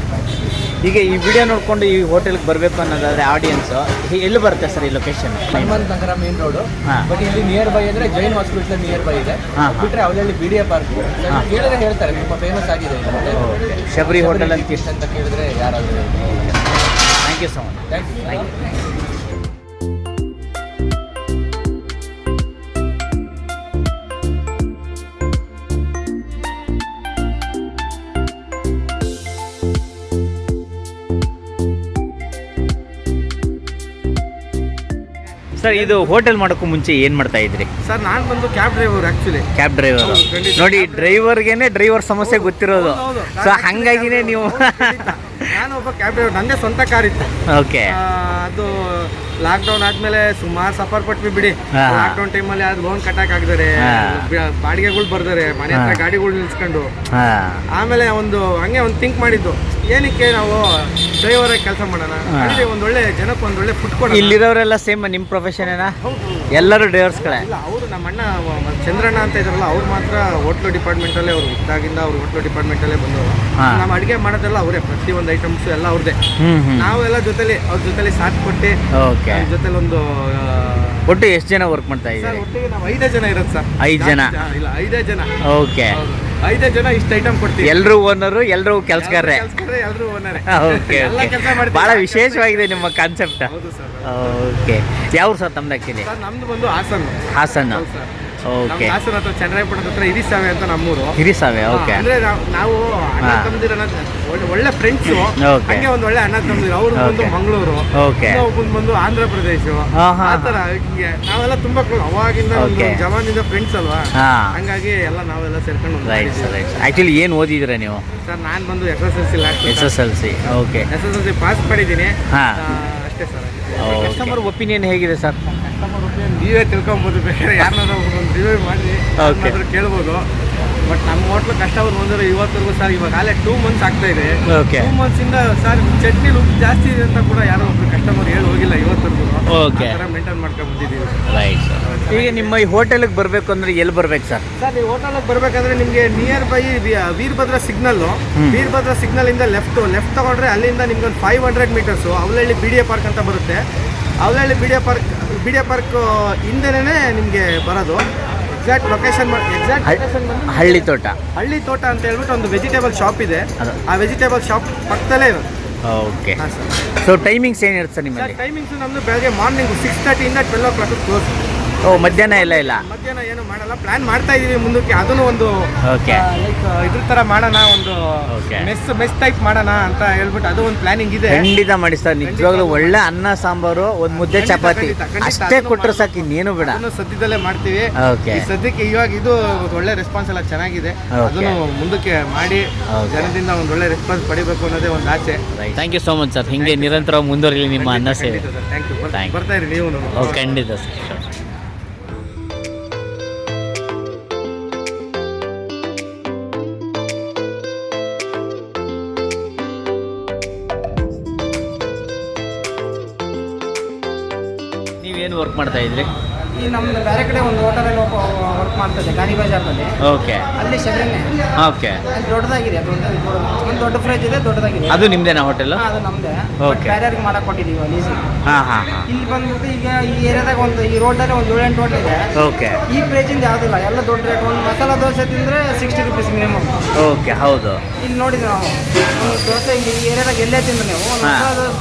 ಈಗ ಈ ವಿಡಿಯೋ ನೋಡ್ಕೊಂಡು ಈ ಹೋಟೆಲ್ಗೆ ಬರಬೇಕು ಅನ್ನೋದಾದ್ರೆ ಆಡಿಯನ್ಸ್ ಎಲ್ಲಿ ಬರುತ್ತೆ ಸರ್ ಈ location Hanumantha Nagar main road but ಇಲ್ಲಿ ನಿಯರ್ ಬೈ ಅಂದರೆ ಜೈನ್ ಹಾಸ್ಪಿಟಲ್ ನಿಯರ್ ಬೈ ಇದೆ. ಬಿಟ್ರೆ. ಬಿಟ್ಟರೆ ಅವಳಲ್ಲಿ ಬಿ ಡಿ ಎ ಪಾರ್ಕ್ ಕೇಳಿದ್ರೆ ಹೇಳ್ತಾರೆ ತುಂಬ ಫೇಮಸ್ ಆಗಿದೆ ಶಬರಿ ಹೋಟೆಲ್ ಅಂತ ಅಂತ ಕೇಳಿದ್ರೆ ಯಾರಾದರೂ thank you so much thank you sir ಇದು ಹೋಟೆಲ್ ಮಾಡೋಕ್ಕೂ ಮುಂಚೆ ಏನು ಮಾಡ್ತಾ ಇದ್ರಿ? ಸರ್ ನಾನು ಬಂದು cab driver actually cab driver. ನೋಡಿ ಡ್ರೈವರ್ಗೇನೆ ಡ್ರೈವರ್ ಸಮಸ್ಯೆ ಗೊತ್ತಿರೋದು. ಸೊ ಹಾಗಾಗಿನೇ ನೀವು ನಾನು ಒಬ್ಬ ಕ್ಯಾಬ್ ಡ್ರೈವರ್ ನನ್ನದೇ ಸ್ವಂತ ಕಾರ್ ಇತ್ತು. ಓಕೆ ಅದು ಅದು ಲಾಕ್ಡೌನ್ ಆದ್ಮೇಲೆ ಸುಮಾರು ಸಫರ್ ಪಟ್ವಿ ಬಿಡಿ. ಡೌನ್ ಲಾಕ್ಡೌನ್ ಟೈಮಲ್ಲಿ ಅದು ಲೋನ್ ಕಟ್ಟಾಕ್ ಆಗಿದ್ದಾರೆ ಬಾಡಿಗೆಗಳು ಬರ್ದಾರೆ ಮನೆ ಹತ್ರ ಗಾಡಿಗಳು ನಿಲ್ಸ್ಕೊಂಡು. ಆಮೇಲೆ ಒಂದು ಹಂಗೆ ಒಂದು ಥಿಂಕ್ ಮಾಡಿದ್ದು. ಏನಕ್ಕೆ ನಾವು ಡ್ರೈವರ್ ಕೆಲಸ ಮಾಡೋಣ. ಅಲ್ಲಿ ಒಂದು ಒಳ್ಳೆ ಜನಕ್ಕೆ ಒಂದು ಒಳ್ಳೆ ಫುಡ್ ಕೊಡೋಣ. ಇಲ್ಲಿರೋರೆಲ್ಲ ಸೇಮ್ ನಿಮ್ಮ ಪ್ರೊಫೆಷನ್ ಏನಾ? ಎಲ್ಲರೂ ಡ್ರೈವರ್ಸ್ಗಳೇ ಇಲ್ಲ ಅವರು ನಮ್ಮ ಅಣ್ಣ ಚಂದ್ರಣ್ಣ ಅಂತ ಇದ್ರಲ್ಲ ಅವ್ರು ಮಾತ್ರ ಹೋಟ್ಲು ಡಿಪಾರ್ಟ್ಮೆಂಟಲ್ಲೇ ಅವರು ಇದ್ದಾಗಿಂದ ಅವ್ರು ಹೋಟ್ಲು ಡಿಪಾರ್ಟ್ಮೆಂಟಲ್ಲೇ ಬಂದವರು. ನಮ್ಮ ಅಡಿಗೆ ಮಾಡೋದೆಲ್ಲ ಅವರೇ ಒಂದು ಐಟಮ್ಸ್ ಎಲ್ಲ ಅವ್ರದ್ದೇ ಹ್ಞೂ ನಾವೆಲ್ಲ ಜೊತೆಲಿ ಅವ್ರ ಜೊತೆಲಿ ಸಾಥ್ ಕೊಟ್ಟು ಓಕೆ ಜೊತೆಲಿ ಒಂದು ಒಟ್ಟು ಎಷ್ಟು ಜನ ವರ್ಕ್ ಮಾಡ್ತಾ ಇದ್ದೀವಿ ಒಟ್ಟಿಗೆ ನಾವು ಐದೇ ಜನ ಇರೋದು ಸರ್. ಐದು ಜನ? ಇಲ್ಲ ಐದೇ ಜನ. ಓಕೆ. ಐದೇ ಜನ ಇಷ್ಟ ಐಟಮ್ ಕೊಡ್ತೀವಿ. ಎಲ್ಲರೂ ಓನರು ಎಲ್ಲರೂ ಕೆಲಸಗಾರರೇ. ಎಲ್ಲರೂ ಓನರೇ ಓಕೆ ಕೆಲಸ ಮಾಡ್ತೀವಿ. ಭಾಳ ವಿಶೇಷವಾಗಿದೆ ನಿಮ್ಮ ಕಾನ್ಸೆಪ್ಟ್ ಓಕೆ ಯಾವ ಸರ್ ತಮ್ದು ಆ್ಯಕ್ಚುಲಿ ನಮ್ದು ಬಂದು ಹಾಸನ್. ಹಾಸನ್. ನಮ್ದು ಹಾಸನ ಹತ್ರ ಚನ್ನರಾಯಪಟ್ಟಣದ ಹತ್ರ ಹಿರಿಸಾವೆ ಅಂತ ನಮ್ಮೂರು. ಹಿರಿಸಾವೆ ಓಕೆ ಅಂದ್ರೆ ನಾವು ನಾವು ಅಣ್ಣ. ತಮ್ಮದಿರ ಒಳ್ಳೆ ಒಳ್ಳೆ ಫ್ರೆಂಡ್ಸ್ Okay. ಹಂಗೆ ಒಂದು ಒಳ್ಳೆ ಅಣ್ಣ ತಮ್ಮದಿರ. ಅವ್ರು ಬಂದು Okay. ಮಂಗಳೂರು. Okay. ಒಬ್ಬನ್ ಬಂದು ಆಂಧ್ರ ಪ್ರದೇಶ. ಹಾ, ಹಾ, ಆ ಥರ ಹಿಂಗೆ ನಾವೆಲ್ಲ ತುಂಬಾ close. ಅವಾಗಿಂದ ಒಂದು Okay. ಜವಾನಿಂದ ಫ್ರೆಂಡ್ಸ್ ಅಲ್ವಾ? ಹಾಂ. ಹಂಗಾಗಿ ಎಲ್ಲ ನಾವೆಲ್ಲ ಸೇರ್ಕೊಂಡು ಒಂದು ರೈಟ್ ಸರ್ ರೈಟ್ ಆ್ಯಕ್ಚುಲಿ ಏನು ಓದಿದ್ರೆ ನೀವು? ಸರ್ ನಾನು ಬಂದು S S L C S S L C okay S S L C pass ಮಾಡಿದ್ದೀನಿ. ಹಾ. ಆ, ಅಷ್ಟೇ ಸರ್. ಕಸ್ಟಮರ್ ಒಪಿನಿಯನ್ ಹೇಗಿದೆ ಸರ್? ಕಸ್ಟಮರ್ ನೀವೇ ತಿಳ್ಕೊಬೋದು. ಬೇಕಾದ್ರೆ ಯಾರನ್ನಾದ್ರೂ ಒಂದು ರಿವ್ಯೂ ಮಾಡಿ. ಯಾರನ್ನಾದ್ರೂ ಕೇಳ್ಬೋದು. ಬಟ್ ನಮ್ಮ ಹೋಟ್ಲ್ ಕಸ್ಟಮರ್ ಬಂದರೆ ಇವತ್ತರೆಗೂ ಸರ್ ಇವಾಗ ಅಲ್ಲೇ ಟೂ ಮಂತ್ಸ್ ಆಗ್ತಾ ಇದೆ. Okay. ಟೂ ಮಂತ್ಸಿಂದ ಸರ್ ಚಟ್ನಿ ಉಪ್ಪು ಜಾಸ್ತಿ ಇದೆ ಅಂತ ಕೂಡ ಯಾರೋ ಒಬ್ರು ಕಸ್ಟಮರ್ ಹೇಳಿ ಹೋಗಿಲ್ಲ. ಆ ಮೇಂಟೈನ್ ಮಾಡ್ಕೊಂಡು ಬಂದಿದ್ದೀವಿ. ರೈಟ್ ಸರ್ ಈಗ ನಿಮ್ಮ ಈ ಹೋಟೆಲ್ಗೆ ಬರಬೇಕು ಅಂದ್ರೆ ಎಲ್ಲಿ ಬರ್ಬೇಕು ಸರ್ ಸರ್ ನೀವು ಹೋಟೆಲಿಗೆ ಬರಬೇಕಂದ್ರೆ ನಿಮಗೆ ನಿಯರ್ ಬೈ ವೀರಭದ್ರ ಸಿಗ್ನಲ್ಲು ಹ್ಮ್. ವೀರಭದ್ರ ಸಿಗ್ನಲ್ ಇಂದ ಲೆಫ್ಟ್ ತಗೊಂಡ್ರೆ ಅಲ್ಲಿಂದ ನಿಮ್ಗೆ ಒಂದು five hundred metres Avalahalli B D A park ಅಂತ ಬರುತ್ತೆ. Avalahalli B D A park B D A park ಹಿಂದೆನೇ ನಿಮಗೆ ಬರೋದು. ಎಕ್ಸಾಕ್ಟ್ ಲೊಕೇಶನ್ ಎಕ್ಸಾಕ್ಟ್ ಲೊಕೇಶನ್ ಬಂದು ಹಳ್ಳಿ ತೋಟ. ಹಳ್ಳಿ ತೋಟ ಅಂತ ಹೇಳ್ಬಿಟ್ಟು ಒಂದು ವೆಜಿಟೇಬಲ್ ಶಾಪ್ ಇದೆ. ಆ ವೆಜಿಟೇಬಲ್ ಶಾಪ್ ಪಕ್ಕದಲ್ಲೇ ಇರೋದು. ಓಕೆ ಹಾಂ ಸರ್ ಸೊ ಟೈಮಿಂಗ್ಸ್ ಏನಿರುತ್ತೆ ಸರ್ ಸರ್ ನಿಮ್ಮಲ್ಲಿ ಟೈಮಿಂಗ್ಸ್ ನಮ್ಮದು ಬೆಳಗ್ಗೆ ಮಾರ್ನಿಂಗ್ ಸಿಕ್ಸ್ ತರ್ಟಿಯಿಂದ ಟ್ವೆಲ್ ಓ ಕ್ಲಾಕ್ ಕ್ಲೋಸ್ ಓ ಮಧ್ಯಾಹ್ನ ಎಲ್ಲ ಇಲ್ಲ? ಮಧ್ಯಾಹ್ನ ಏನು ಮಾಡಲ್ಲ ಪ್ಲಾನ್ ಮಾಡ್ತಾ ಇದೀವಿ ಮುಂದಕ್ಕೆ. ಅದನ್ನು ಒಂದು ಓಕೆ ಲೈಕ್ ಇದ್ರ ತರ ಮಾಡೋಣ ಒಂದು Okay. ಮೆಸ್ ಮೆಸ್ ಟೈಪ್ ಮಾಡೋಣ ಅಂತ ಹೇಳ್ಬಿಟ್ಟು ಅದು ಒಂದು ಪ್ಲಾನಿಂಗ್ ಇದೆ. ಖಂಡಿತ ಮಾಡಿ ಸರ್ ನಿಜವಾಗ್ಲೂ ಒಳ್ಳೆ ಅನ್ನ ಸಾಂಬಾರು ಒಂದ್ ಮುದ್ದೆ ಖಂಡಿತ, ಚಪಾತಿ. ಖಂಡಿತ, ಖಂಡಿತ. ಅಷ್ಟೇ ಅದನ್ನು ಸಾಕಿ ಮಾಡ್ತೀವಿ. ಸಾಕು ಇನ್ನೇನು ಬೇಡ. ಅದನ್ನು ಸದ್ಯದಲ್ಲೇ ಮಾಡ್ತೀವಿ. Okay. ಈ ಸದ್ಯಕ್ಕೆ ಇವಾಗ ಇದು ಒಳ್ಳೆ ರೆಸ್ಪಾನ್ಸ್ ಎಲ್ಲ ಚೆನ್ನಾಗಿದೆ. Okay. ಅದನ್ನು ಮುಂದಕ್ಕೆ ಮಾಡಿ Okay. ಜನದಿಂದ ಒಂದು ಒಳ್ಳೆ ರೆಸ್ಪಾನ್ಸ್ ಪಡಿಬೇಕು ಅನ್ನೋದೇ ಒಂದು ಆಸೆ. Thank you so much sir ಹಿಂಗೆ ನಿರಂತರ ಮುಂದುವರಿಲಿ ನಿಮ್ಮ ಅನ್ನ ಸೇವೆ. Thank you Thank you. ಬರ್ತಾ ಇರಿ ನೀವು ಓ ಖಂಡಿತ ಸರ್ ನೀವೇನು ವರ್ಕ್ ಮಾಡ್ತಾ ಇದ್ರಿ? ಈ ನಮ್ದು ಬೇರೆ ಕಡೆ ಒಂದು ಹೋಟೆಲಲ್ಲಿ ವರ್ಕ್ ಮಾಡ್ತದೆ ಗಾಂಧಿ ಬಜಾರ್ನಲ್ಲಿ. ಓಕೆ. ಅಲ್ಲಿ ಶಬರಿನೇ ಓಕೆ. ಅಲ್ಲಿ ದೊಡ್ಡದಾಗಿದೆ ದೊಡ್ಡ ಒಂದು ದೊಡ್ಡ ಫ್ರಿಜ್ ಇದೆ ದೊಡ್ಡದಾಗಿದೆ. ಅದು ನಿಮ್ದೇನಾ ಹೋಟೆಲ್ ಅದು ನಮ್ದೆ. ಓಕೆ. ಬೇರೆಯವ್ರಿಗೆ ಮಾಡಕ್ ಕೊಟ್ಟಿದೀವಿ ಅಲ್ಲಿ ಹಾಂ ಹಾಂ ಇಲ್ಲಿ ಬಂದ್ಬಿಟ್ಟು ಈಗ ಈ ಏರಿಯಾದಾಗ ಒಂದು ಈ ರೋಡಲ್ಲಿ ಒಂದು ಏಳೆಂಟು ಹೋಟೆಲ್ ಇದೆ. ಓಕೆ. ಈ ಪ್ರೈಸಿಂದ ಯಾವುದಿಲ್ಲ ಎಲ್ಲ ದೊಡ್ಡ ರೇಟ್ ಒಂದು ಮಸಾಲ ದೋಸೆ ತಿಂದರೆ ಸಿಕ್ಸ್ಟಿ ರುಪೀಸ್ ಮಿನಿಮಮ್ ಓಕೆ ಹೌದು. ಇಲ್ಲಿ ನೋಡಿದ್ವಿ ನಾವು. ದೋಸೆ ಈ ಏರಿಯಾದಾಗ ಎಲ್ಲೇ ತಿಂದ್ರೆ ನೀವು.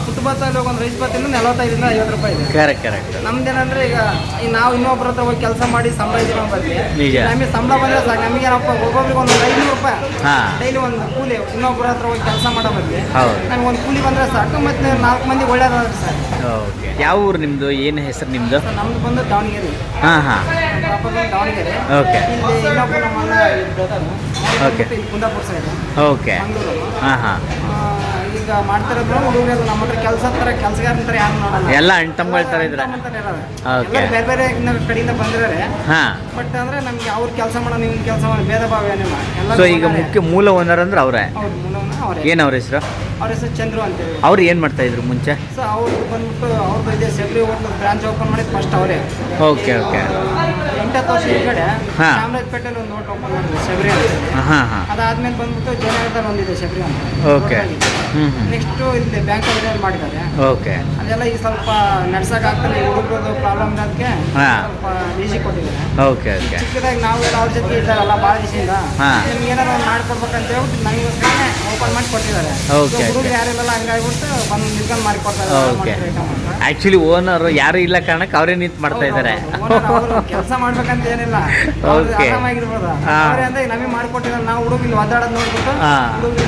ಪುಟ್ಟು ಬತ್ತಲ್ಲಿ ಒಂದು ರೈಸ್ ಬಾತ್ ತಿಂದ್ರೆ ನಲವತ್ತೈದರಿಂದ ಐವತ್ತು ರೂಪಾಯಿ ಇದೆ. ಕರೆಕ್ಟ್ ಕರೆಕ್ಟ್ ನಮ್ದೇನಂದ್ರೆ ಈಗ ಈ ನಾವು ಇನ್ನೊಬ್ಬರ ಹತ್ರ ಹೋಗಿ ಕೆಲಸ ಮಾಡಿ ಸಂಬಳ ಇದೀವಿ ಬರ್ತೀವಿ ನಿಜ. ನಮಗೆ ಸಂಬಳ ಬಂದ್ರೆ ಸಾಕು. ನಮಗೆ ಏನಪ್ಪ ಒಬ್ಬೊಬ್ರಿಗೆ ಒಂದು ಐನೂರು ರೂಪಾಯಿ ಹಾ. ಡೈಲಿ ಒಂದು ಕೂಲಿ ಇನ್ನೊಬ್ಬರ ಹತ್ರ ಹೋಗಿ ಕೆಲಸ ಮಾಡೋ ಬದಲಿ ಹೌದು. ನಮ್ಗೆ ಒಂದು ಕೂಲಿ ಬಂದ್ರೆ ಸಾಕು ಮತ್ತೆ ನಾಲ್ಕು ಮಂದಿ ಒಳ್ಳೇದಾದ್ರೆ ಸರ್ ಓಕೆ. ಯಾವ ಊರು ನಿಮ್ಮದು ಏನು ಹೆಸರು ನಿಮ್ಮದು ನಮ್ದು ಬಂದು ದಾವಣಗೆರೆ. ಹಾಂ ಹಾಂ. ಪ್ರಾಪರ್ ಬಂದು ದಾವಣಗೆರೆ. Okay. ಇಲ್ಲಿ ಇನ್ನೊಬ್ಬ ನಮ್ಮ ಅಣ್ಣ ಬ್ರದರ್. Okay. ಇಲ್ಲಿ ಕುಂದಾಪುರ ಸೈಡ್ ಓಕೆ. ಮಂಗಳೂರು. ಹಾಂ ಹಾಂ. ಈಗ ಮಾಡ್ತಿರೋದು ಹುಡುಗರು ನಮ್ಮ ಹತ್ರ ಕೆಲಸ ತರ ಕೆಲಸಗಾರ ತರ ಯಾರು ನೋಡಲ್ಲ. ಎಲ್ಲ ಅಣ್ತಂಬಳ ಥರ ಇದ್ರೆ. ಅಂತಾನೆ ಇರೋದು. ಬೇರೆ ಬೇರೆ ಕಡೆಯಿಂದ ಬಂದಿದ್ದಾರೆ. ಹಾಂ. ಬಟ್ ಅಂದ್ರೆ ನಮ್ಗೆ ಅವ್ರ ಕೆಲಸ ಮಾಡೋ ನೀವು ಕೆಲಸ ಮಾಡೋ ಭೇದ ಭಾವ ಏನಿಲ್ಲ ಸೊ ಈಗ ಮುಖ್ಯ ಮೂಲ ಓನರ್ ಅಂದ್ರೆ ಅವರೇ? ಅವ್ರ ಮೂಲವನ್ನ ಅವರೇ. ಏನು ಅವ್ರ ಹೆಸರು? ಅವ್ರ ಹೆಸರು ಚಂದ್ರು ಅಂತೇಳಿ. ಅವ್ರು ಏನು ಮಾಡ್ತಾ ಇದ್ರು ಮುಂಚೆ? ಸೊ ಅವ್ರು ಬಂದ್ಬಿಟ್ಟು ಅವ್ರದ್ದು ಇದೆ ಸೆಬ್ರಿ ಹೋಟ್ಲ್ ಬ್ರಾಂಚ್ ಓಪನ್ ಮಾಡಿದ್ದು ಫಸ್ಟ್ ಅವರೇ. ಓಕೆ ಓಕೆ ಎಂಟತ್ತು ವರ್ಷ ಈ ಕಡೆ ಹಾ. ಚಾಮರಾಜಪೇಟೆಯಲ್ಲಿ ಒಂದು ಹೋಟ್ಲ್ ಓಪನ್ ಮಾಡಿದ್ರು ಸೆಬ್ರಿ ಹಾ ಹಾಂ ಹಾಂ. ಅದಾದ್ಮೇಲೆ ಬಂದ್ಬಿಟ್ಟು ಜಯನಗರದಲ್ಲಿ ಒಂದಿದೆ ಶಬರಿ ಅಂತ. ಓಕೆ ನೆಕ್ಸ್ಟು ಇಲ್ಲಿ ಬ್ಯಾಂಕ್ ಆಫ್ ಮಾಡಿದ್ದಾರೆ. ಓಕೆ. ಅದೆಲ್ಲ ಈಗ ಸ್ವಲ್ಪ ನಡ್ಸಕ್ ಆಗ್ತದೆ ಹುಡುಗರದು ಪ್ರಾಬ್ಲಮ್ ಅದಕ್ಕೆ ಸ್ವಲ್ಪ ಈಸಿ ಕೊಟ್ಟಿದ್ದಾರೆ. Okay okay. ಚಿಕ್ಕದಾಗಿ ನಾವು ಅವ್ರ ಜೊತೆ ಇದ್ದಾರಲ್ಲ ಭಾಳ ದಿವಸದಿಂದ. ನಿಮ್ಗೆ ಏನಾರು ಒಂದು ಮಾಡ್ಕೊಡ್ಬೇಕಂತ ಹೇಳ್ಬಿಟ್ಟು ನನಗೋಸ್ಕರನೇ ಓಪನ್ ಮಾಡಿ ಕೊಟ್ಟಿದ್ದಾರೆ. ಓಕೆ ಹುಡುಗರು ಯಾರಿಲ್ಲ ಹಂಗಾಗ್ಬಿಟ್ಟು ಬಂದು ನಿಲ್ಕೊಂಡು ಮಾಡಿ ಕೊಡ್ತಾರೆ ಓಕೆ. ಆ್ಯಕ್ಚುಲಿ ಓನರು ಯಾರು ಇಲ್ಲ ಕಾರಣಕ್ಕೆ ಅವರೇ ನಿಂತು ಮಾಡ್ತಾ ಇದ್ದಾರೆ. ಕೆಲಸ ಮಾಡ್ಬೇಕಂತ ಏನಿಲ್ಲ. ಓಕೆ. ಆರಾಮಾಗಿರ್ಬೋದು. ಅವರೇ ಅವ್ರೆ ಅಂದ್ರೆ ನಮಗೆ ಮಾಡಿಕೊಟ್ಟಿದ್ದಾರೆ ನಾವು ಹುಡುಗ ಇಲ್ಲಿ ಒದ್ದಾಡೋದು ನೋಡ್ಬಿಟ್ಟು ಹಾ.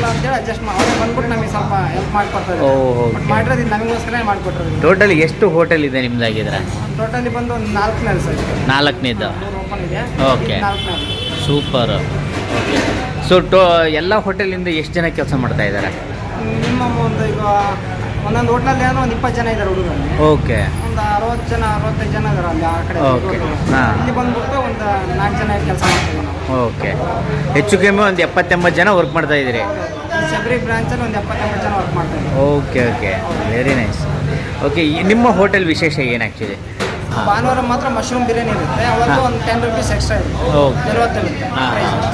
ಅಂತೇಳಿ ಅಡ್ಜಸ್ಟ್ ಮಾಡಿ ಬಂದ್ಬಿಟ್ಟು ನಮಗೆ ಸ್ವಲ್ಪ ಹೆಲ್ಪ್ ಮಾಡ್ಕೊಡ್ತಾರೆ ಓ, ಬಟ್ okay. ಮಾಡಿರೋದು ನಮಗೋಸ್ಕರ ಮಾಡ್ಕೊಟ್ಟಿರೋದು ಟೋಟಲ್ ಎಷ್ಟು ಹೋಟೆಲ್ ಇದೆ ನಿಮ್ದಾಗಿದ್ರೆ ಟೋಟಲಿ ಬಂದು ಒಂದು ನಾಲ್ಕು ಸರ್. ನಾಲ್ಕನೇದು? ಮೂರು ಓಪನ್ ಇದೆ. Okay. ನಾಲ್ಕನೇ ಸೂಪರ್ ಓಕೆ ಸೊ ಟೋ ಎಲ್ಲ ಹೋಟೆಲಿಂದ ಎಷ್ಟು ಜನ ಕೆಲಸ ಮಾಡ್ತಾ ಇದ್ದಾರೆ? ಮಿನಿಮಮ್ ಒಂದು ಈಗ ಒಂದೊಂದು ಹೋಟ್ಲಲ್ಲಿ ಏನೋ ಒಂದು ಇಪ್ಪತ್ತು ಜನ ಇದ್ದಾರೆ ಹುಡುಗರು. ಓಕೆ ಒಂದು ಅರವತ್ತು ಜನ ಅರವತ್ತೈದು ಜನ ಇದ್ದಾರೆ ಅಲ್ಲಿ ಆ ಕಡೆ ಓಕೆ. ಹಾ. ಇಲ್ಲಿ ಬಂದ್ಬಿಟ್ಟು ಒಂದು ನಾಲ್ಕು ಜನ ಕೆಲಸ ಮಾಡ್ತೀವಿ ನಾವು ಓಕೆ ಹೆಚ್ಚು ಕಮ್ಮಿ ಒಂದು ಎಪ್ಪತ್ತೆಂಬತ್ತು ಜನ ವರ್ಕ್ ಮಾಡ್ತಾ ಇದ್ದೀರಿ. ಶಬರಿ ಬ್ರಾಂಚಲ್ಲಿ ಒಂದು ಎಪ್ಪತ್ತೆಂಬತ್ತು ಜನ ವರ್ಕ್ ಮಾಡ್ತಾ okay okay very nice okay ನಿಮ್ಮ ಹೋಟೆಲ್ ವಿಶೇಷ ಏನು ಆ್ಯಕ್ಚುಲಿ ಭಾನುವಾರ ಮಾತ್ರ ಮಶ್ರೂಮ್ ಬಿರಿಯಾನಿ ಇರುತ್ತೆ. ಅವತ್ತು ಒಂದು ಟೆನ್ ರುಪೀಸ್ ಎಕ್ಸ್ಟ್ರಾ ಇರುತ್ತೆ. ನಲ್ವತ್ತಿರುತ್ತೆ ಹಾ.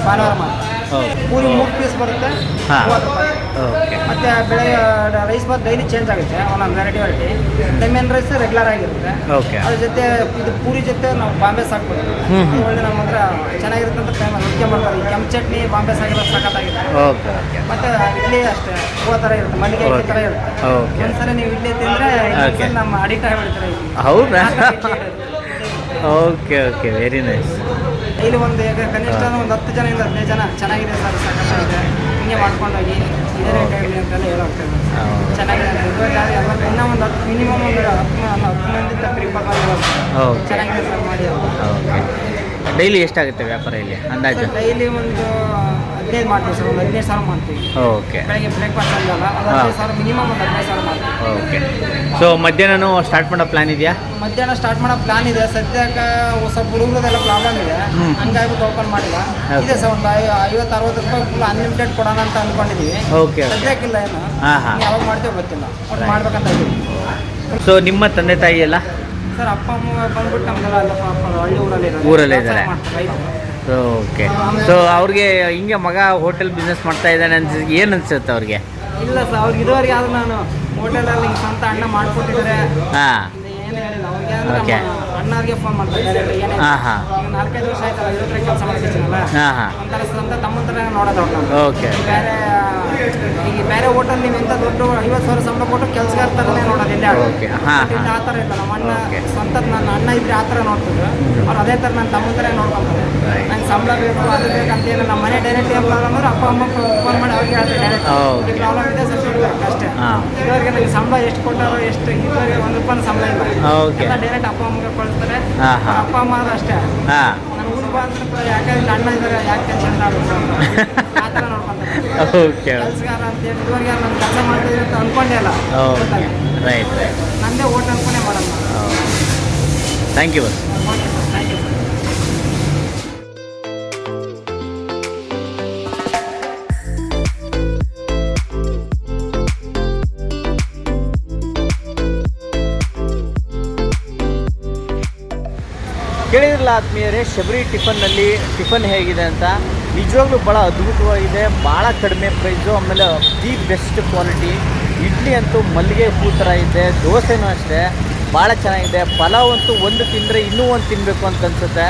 ಭಾನುವಾರ ಮಾತ್ರ. ಪೂರಿ ಮೂರು ಪೀಸ್ ಬರುತ್ತೆ. ಹಾ. ಓಕೆ ಮತ್ತೆ ಬೆಳಗ್ಗೆ ರೈಸ್ ಬಾತ್ ಡೈಲಿ ಚೇಂಜ್ ಆಗುತ್ತೆ. ಒಂದೊಂದು variety variety lemon rice regular ಆಗಿರುತ್ತೆ. ಓಕೆ ಅದ್ರ ಜೊತೆ ಇದು ಪೂರಿ ಜೊತೆ ನಾವು ಬಾಂಬೆ ಸಾಕ್ಬೋದು. ಒಳ್ಳೆ ನಮ್ಮ ಹತ್ರ ಚೆನ್ನಾಗಿರುತ್ತೆ ಅಂತ ಫೇಮಸ್ ಮುಖ್ಯ ಮಾಡ್ತಾರೆ. ಕೆಂಪು ಚಟ್ನಿ ಬಾಂಬೆ ಸಾಗಿರೋ ಸಾಕಾಗಿದೆ ಓಕೆ ಓಕೆ ಮತ್ತೆ ಇಡ್ಲಿ ಅಷ್ಟೇ ಹೂವು ಥರ ಇರುತ್ತೆ ಮಲ್ಲಿಗೆ ಇಡ್ಲಿ ಥರ ಇರುತ್ತೆ. ಓಕೆ ಒಂದ್ಸಲ ನೀವು ಇಡ್ಲಿ ತಿಂದ್ರೆ. ನಮ್ಮ ಅಡಿಕ್ಟ್ ಆಗಿಬಿಡ್ತಾರೆ ಹೌದಾ? ಓಕೆ ಓಕೆ ವೆರಿ ನೈಸ್ ಇಲ್ಲಿ ಒಂದು ಕನಿಷ್ಠ ಒಂದು ಹತ್ತು ಜನ ಇಂದ ಹದಿನೈದು ಜನ ಚೆನ್ನಾಗಿದೆ ಸರ್ ಸಾಕಾಗಿದೆ. ಹಿಂಗೆ ಮಾಡ್ಕೊಂಡೋಗಿ ಡೈಲಿ ಎಷ್ಟಾಗುತ್ತೆ ವ್ಯಾಪಾರ ಇಲ್ಲಿ ಅಂದಾಜು? ಡೈಲಿ ಒಂದು ಹದಿನೈದು ಮಾಡ್ತೀವಿ ಸರ್ ಒಂದು ಹದಿನೈದು ಸಾವಿರ ಮಾಡ್ತೀವಿ. ಓಕೆ ಬೆಳಗ್ಗೆ ಬ್ರೇಕ್ಫಾಸ್ಟ್ ಅಂದಲ್ಲ ಹಾ. ಹದಿನೈದು ಸಾವಿರ ಮಿನಿಮಮ್ ಒಂದು ಹದಿನೈದು ಸಾವಿರ ಮಾಡ್ತೀವಿ. ಓಕೆ ಸೊ ಮಧ್ಯಾಹ್ನನೂ ಸ್ಟಾರ್ಟ್ ಮಾಡೋ ಪ್ಲಾನ್ ಇದೆಯಾ? ಮಧ್ಯಾಹ್ನ ಸ್ಟಾರ್ಟ್ ಮಾಡೋ ಪ್ಲಾನ್ ಇದೆ. ಸದ್ಯಕ್ಕೆ ಸ್ವಲ್ಪ ಹುಡುಗರದೆಲ್ಲ ಪ್ರಾಬ್ಲಮ್ ಇದೆ. ಹಂಗಾಗಿ ಓಪನ್ ಮಾಡಿಲ್ಲ. ಇದೆ ಸರ್ ಒಂದು ಐವತ್ತು ಅರವತ್ತು ರೂಪಾಯಿ ಫುಲ್ ಅನ್ಲಿಮಿಟೆಡ್ ಕೊಡೋಣ ಅಂತ ಅಂದ್ಕೊಂಡಿದ್ದೀವಿ ಓಕೆ. ಸದ್ಯಕ್ಕಿಲ್ಲ ಏನು. ಯಾವಾಗ ಮಾಡ್ತೀವಿ ಗೊತ್ತಿಲ್ಲ. ಒಟ್ಟು ಮಾಡ್ಬೇಕಂತ ಇದ್ದೀವಿ. ಸೊ ನಿಮ್ಮ ತಂದೆ ತಾಯಿ ಎಲ್ಲ? ಸರ್ ಅಪ್ಪ ಅಮ್ಮ ಬಂದ್ಬಿಟ್ಟು ನಮ್ದೆಲ್ಲ ಅಪ್ಪ ಪಾಪ ಹಳ್ಳಿ ಊರಲ್ಲಿ ಊರಲ್ಲೇ ಇದ್ದಾರೆ. ಓಕೆ ಸೊ ಅವ್ರಿಗೆ ಹಿಂಗೆ ಮಗ ಹೋಟೆಲ್ ಬಿಸ್ನೆಸ್ ಮಾಡ್ತಾ ಇದ್ದಾನೆ ಅನ್ಸ ಏನು ಅನ್ಸುತ್ತೆ ಅವ್ರಿಗೆ? ಇಲ್ಲ ಸರ್ ಅವ್ರಿಗೆ ಇದುವರೆಗೆ ಆದ್ರೂ ನಾನು ಹೋಟೆಲಲ್ಲಿ ಸ್ವಂತ ಅಣ್ಣ ಮಾಡ್ಕೊಟ್ಟಿದ್ದಾರೆ ಹಾಂ. ಏನು ಅಣ್ಣವ್ರಿಗೆ ಫೋನ್ ಮಾಡ್ತಾರೆ ಹಾ, ಹಾ. ನಾಲ್ಕೈದು ವರ್ಷ ಆಯ್ತಲ್ಲ ಇದ್ರ ಕೆಲಸ ಮಾಡ್ತಿದ್ದೀನಲ್ಲ? ಹಾಂ ಹಾಂ. ಒಂಥರ ಸ್ವಂತ ತಮ್ಮನ ಥರ ನೋಡೋದು ಅವ್ರನ್ನ ಓಕೆ. ಬೇರೆ ಈಗ ಬೇರೆ ಹೋಟೆಲ್ ನೀವು ಎಂತ ದೊಡ್ಡ ಐವತ್ತು ಸಾವಿರ ಸಂಬಳ ಕೊಟ್ಟು ಕೆಲಸಗಾರ ಥರನೇ ನೋಡೋದು ಇಲ್ಲೇ. ಹಾ, ಹಾ. ಆ ಥರ ಇಲ್ಲ ನಮ್ಮ ಅಣ್ಣ. ಸ್ವಂತ ನನ್ನ ಅಣ್ಣ ಇದ್ರೆ ಆ ಥರ ನೋಡ್ತಿದ್ರು. ಅವ್ರು ಅದೇ ಥರ ನನ್ನ ತಮ್ಮನ ಥರ ನೋಡ್ಕೊಂತಾರೆ. ನಂಗೆ ಸಂಬಳ ಬೇಕು ಅದು ಬೇಕಂತ ನಮ್ಮ ಮನೆ ಡೈರೆಕ್ಟ್ ಏನು ಪ್ರಾಬ್ಲಮ್ ಅಂದ್ರೆ ಅಪ್ಪ ಅಮ್ಮ ಫೋನ್ ಮಾಡಿ ಅವ್ರಿಗೆ ಹೇಳ್ತಾರೆ. ಡೈರೆಕ್ಟ್ ಪ್ರಾಬ್ಲಮ್ ಇದೆ ಸರ್. ಹೇಳ್ಬೇಕು ಅಷ್ಟೇ. ಹಾ. ಇದುವರೆಗೆ ನನಗೆ ಸಂಬಳ ಎಷ್ಟು ಕೊಟ್ಟಾರೋ ಎಷ್ಟು ಇದುವರೆಗೆ ಒಂದು ರೂಪಾಯಿ ಸಂಬಳ ಇಲ್ಲ. Okay. ಎಲ್ಲ ಡೈರೆಕ್ಟ್ ಅಪ್ಪ ಅಮ್ಮಗೆ ಕಳಿಸ್ತಾರೆ. ಅಪ್ಪ ಅಮ್ಮ ಆದ್ರೆ ಅಷ್ಟೇ. ಹಾಂ. ನನ್ನ ಊರಿಗೆ ಬಂದ್ರೆ ಕೂಡ ಯಾಕಂದ್ರೆ ಅಣ್ಣ ಇದ್ದಾರೆ ಯಾಕೆ ಟೆನ್ಷನ್ ಅಂತ. ಆ ಥರ ನೋಡ್ಕೊಂತಾರೆ. ಓಕೆ ಕೆಲಸಗಾರ ಅಂತ ಹೇಳಿ ಇದುವರೆಗೆ ನಾನು ಕೆಲಸ ಮಾಡ್ತಿದ್ದೀನಿ ಅಂತ ಅನ್ಕೊಂಡೇ ಇಲ್ಲ. ರೈಟ್ ರೈಟ್ ನಂದೇ ಓಟ್ ಅನ್ಕೊಂಡೇ ಯು ಥ್ಯಾಂಕ್ ಯು ಕೇಳಿದ್ರಲ್ಲ ಆತ್ಮೀಯರೇ, ಶಬರಿ ಟಿಫನ್ನಲ್ಲಿ ಟಿಫನ್ ಹೇಗಿದೆ ಅಂತ ನಿಜವಾಗ್ಲೂ ಭಾಳ ಅದ್ಭುತವಾಗಿದೆ ಭಾಳ ಕಡಿಮೆ ಪ್ರೈಸು ಆಮೇಲೆ ದಿ ಬೆಸ್ಟ್ ಕ್ವಾಲಿಟಿ. ಇಡ್ಲಿ ಅಂತೂ ಮಲ್ಲಿಗೆ ಹೂ ಥರ ಇದೆ, ದೋಸೆನೂ ಅಷ್ಟೇ ಭಾಳ ಚೆನ್ನಾಗಿದೆ. ಪಲಾವ್ ಅಂತೂ ಒಂದು ತಿಂದರೆ ಇನ್ನೂ ಒಂದು ತಿನ್ನಬೇಕು ಅಂತ ಅನ್ಸುತ್ತೆ.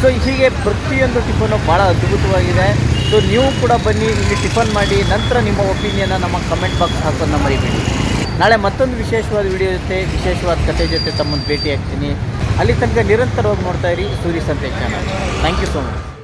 ಸೊ ಹೀಗೆ ಪ್ರತಿಯೊಂದು ಟಿಫನು ಭಾಳ ಅದ್ಭುತವಾಗಿದೆ. ಸೊ ನೀವು ಕೂಡ ಬನ್ನಿ, ಇಲ್ಲಿ ಟಿಫನ್ ಮಾಡಿ, ನಂತರ ನಿಮ್ಮ ಒಪಿನಿಯನ್ನ ನಮ್ಮ ಕಮೆಂಟ್ ಬಾಕ್ಸ್ ಹಾಕೋದನ್ನ ಮರಿಬೇಡಿ ನಾಳೆ ಮತ್ತೊಂದು ವಿಶೇಷವಾದ ವಿಡಿಯೋ ಜೊತೆ, ವಿಶೇಷವಾದ ಕಥೆ ಜೊತೆ ತಮ್ಮನ್ನು ಭೇಟಿ ಆಗ್ತೀನಿ ಅಲ್ಲಿ ತನಕ ನಿರಂತರವಾಗಿ ನೋಡ್ತಾ ಇರಿ Surya Santhe channel. Thank you so much